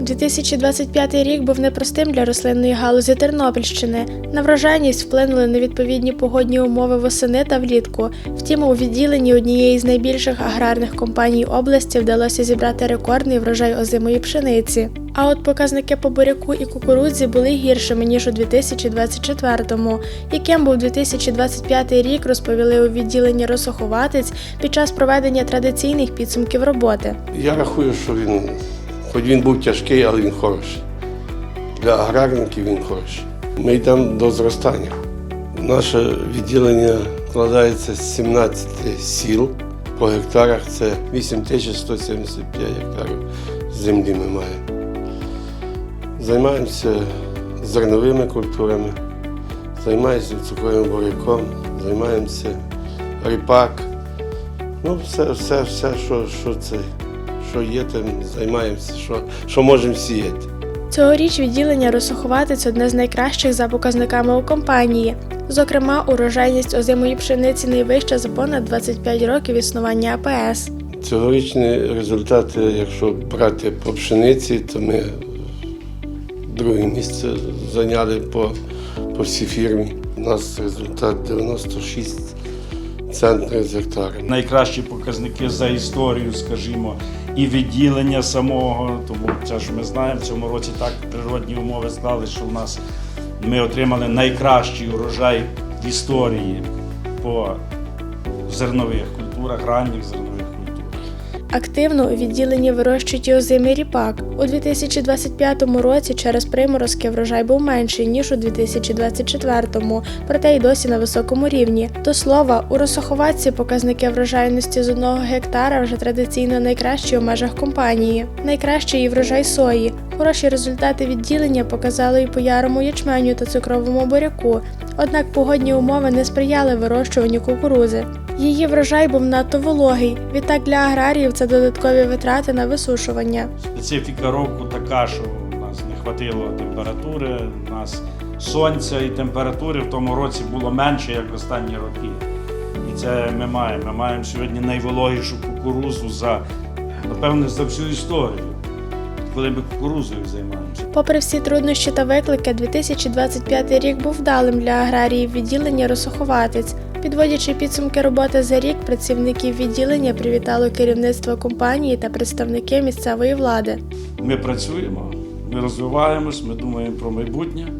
2025 рік був непростим для рослинної галузі Тернопільщини. На врожайність вплинули невідповідні погодні умови восени та влітку. Втім, у відділенні однієї з найбільших аграрних компаній області вдалося зібрати рекордний врожай озимої пшениці. А от показники по буряку і кукурудзі були гіршими ніж у 2024-му. Яким був 2025 рік, розповіли у відділенні Росоховатець під час проведення традиційних підсумків роботи. Я рахую, що він, хоч він був тяжкий, але він хороший. Для аграрників він хороший. Ми йдемо до зростання. Наше відділення складається з 17 сіл. По гектарах це 8175 гектарів землі ми маємо. Займаємося зерновими культурами, займаємося цукровим буряком, займаємося ріпак. Ну, все, все, все, що, що це, що є, тим займаємося, що, що можемо сіяти. Цьогоріч відділення Росоховатець одне з найкращих за показниками у компанії. Зокрема, урожайність озимої пшениці найвища за понад 25 років існування АПС. Цьогорічні результати, якщо брати по пшениці, то ми друге місце зайняли по, по всій фірмі. У нас результат 96 центнерів з найкращі показники за історію, скажімо, і відділення самого. Тому це ж ми знаємо, в цьому році так природні умови склали, що в нас ми отримали найкращий урожай в історії по зернових культурах, ранніх зернових. Активно у відділенні вирощують і озимий ріпак. У 2025 році через приморозки врожай був менший ніж у 2024, проте й досі на високому рівні. До слова, у Росоховатці показники врожайності з одного гектара вже традиційно найкращі у межах компанії. Найкращий і врожай сої. Хороші результати відділення показали і по ярому ячменю та цукровому буряку. Однак погодні умови не сприяли вирощуванню кукурузи. Її врожай був надто вологий. Відтак для аграріїв це додаткові витрати на висушування. Специфіка року така, що у нас не хватило температури, у нас сонця і температури в тому році було менше, як в останні роки. І це ми маємо. Ми маємо сьогодні найвологішу кукурузу за, напевне, за всю історію, коли ми кукурузою займаємося. Попри всі труднощі та виклики, 2025 рік був вдалим для аграріїв відділення Росоховатець. Підводячи підсумки роботи за рік, працівників відділення привітало керівництво компанії та представники місцевої влади. Ми працюємо, ми розвиваємось, ми думаємо про майбутнє.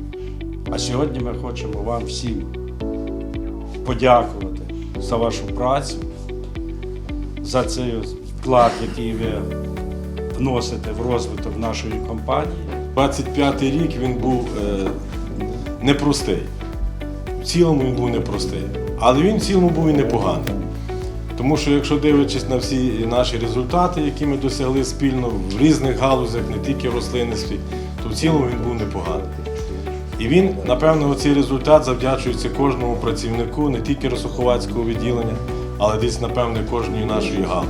А сьогодні ми хочемо вам всім подякувати за вашу працю, за цей вклад, який ви вносите в розвиток нашої компанії. 25-й рік він був е, непростий. В цілому він був непростий. Але він в цілому був і непоганий. Тому що якщо дивлячись на всі наші результати, які ми досягли спільно в різних галузях, не тільки в рослинництві, то в цілому він був непоганий. І він, напевно, цей результат завдячується кожному працівнику, не тільки Росоховацького відділення, але десь, напевне, кожної нашої галузі.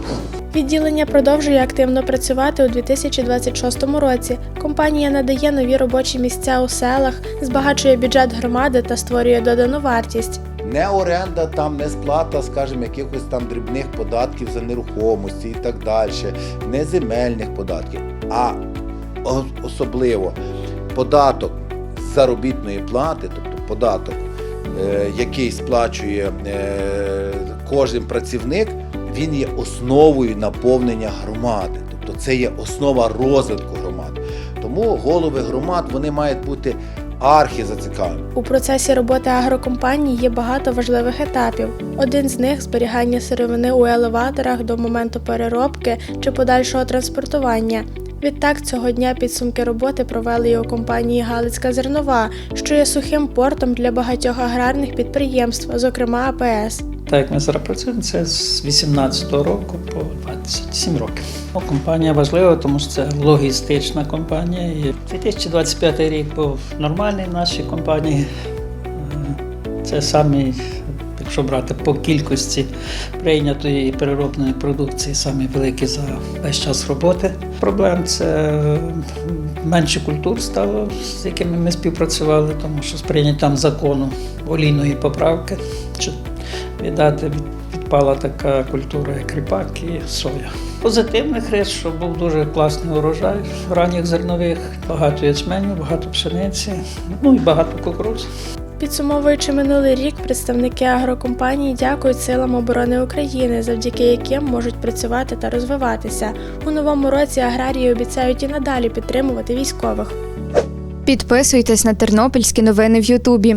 Відділення продовжує активно працювати у 2026 році. Компанія надає нові робочі місця у селах, збагачує бюджет громади та створює додану вартість. Не оренда, там не сплата, скажімо, якихось там дрібних податків за нерухомості і так далі, не земельних податків, а особливо податок заробітної плати, тобто податок, е, який сплачує е, кожен працівник, він є основою наповнення громади. Тобто це є основа розвитку громади. Тому голови громад вони мають бути архізацікавлені. У процесі роботи агрокомпанії є багато важливих етапів. Один з них зберігання сировини у елеваторах до моменту переробки чи подальшого транспортування. Відтак цього дня підсумки роботи провели і у компанії Галицька зернова, що є сухим портом для багатьох аграрних підприємств, зокрема АПС. Так як ми зараз працюємо, це з 18-го року по 27 років. Ну, Компанія важлива, тому що це логістична компанія. І 2025 рік був нормальний в нашій компанії. Е, Це самі, якщо брати по кількості прийнятої і переробленої продукції, самі великі за весь час роботи. Проблем це менше культур стало, з якими ми співпрацювали, тому що з прийняттям закону олійної поправки віддати від- відпала така культура, як ріпак і соя. позитивних рис, що був дуже класний урожай ранніх зернових, багато ячменю, багато пшениці, ну і багато кукуруз. Підсумовуючи минулий рік, представники агрокомпанії дякують силам оборони України, завдяки яким можуть працювати та розвиватися. У новому році аграрії обіцяють і надалі підтримувати військових. Підписуйтесь на тернопільські новини в Ютубі.